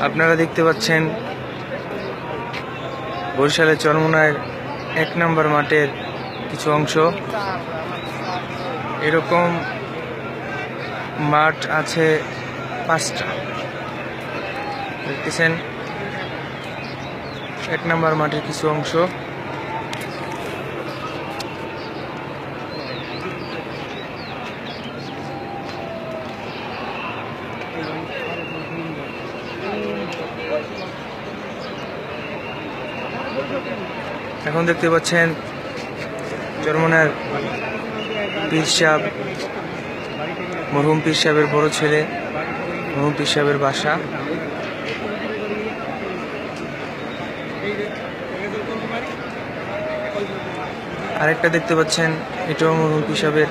আপনারা দেখতে পাচ্ছেন বরিশালের চরমোনায় এক নম্বর মাঠের কিছু অংশ। এরকম মাঠ আছে পাঁচটা। দেখতেছেন? এক নম্বর মাঠের কিছু অংশ। এখন দেখতে পাচ্ছেন চরমনার পীর সাহেব, মরহুম পীর সাহেবের বড় ছেলে, মরহুম পীর সাহেবের বাসা। আরেকটা দেখতে পাচ্ছেন, এটাও মরহুম পীর সাহেবের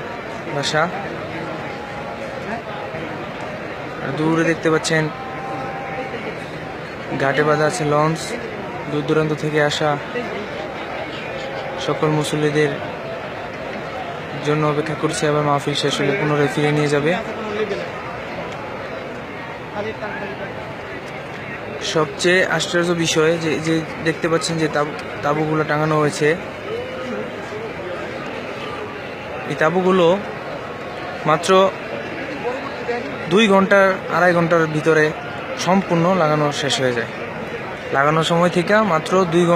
বাসা। দূরে দেখতে পাচ্ছেন ঘাটে বাঁধা আছে লঞ্চ, দূর দূরান্ত থেকে আসা সকল মুসল্লিদের জন্য অপেক্ষা করছে, আবার মাহফিল শেষ হলে পুনরায় ফিরে নিয়ে যাবে। সবচেয়ে আশ্চর্য বিষয় যে যে দেখতে পাচ্ছেন যে তাবু, তাবুগুলো টাঙানো হয়েছে। এই তাবুগুলো মাত্র দুই ঘণ্টার, আড়াই ঘণ্টার ভিতরে সম্পূর্ণ লাগানো শেষ হয়ে যায়। লাগানোর সময় থেকে মাত্র দুই ঘণ্টা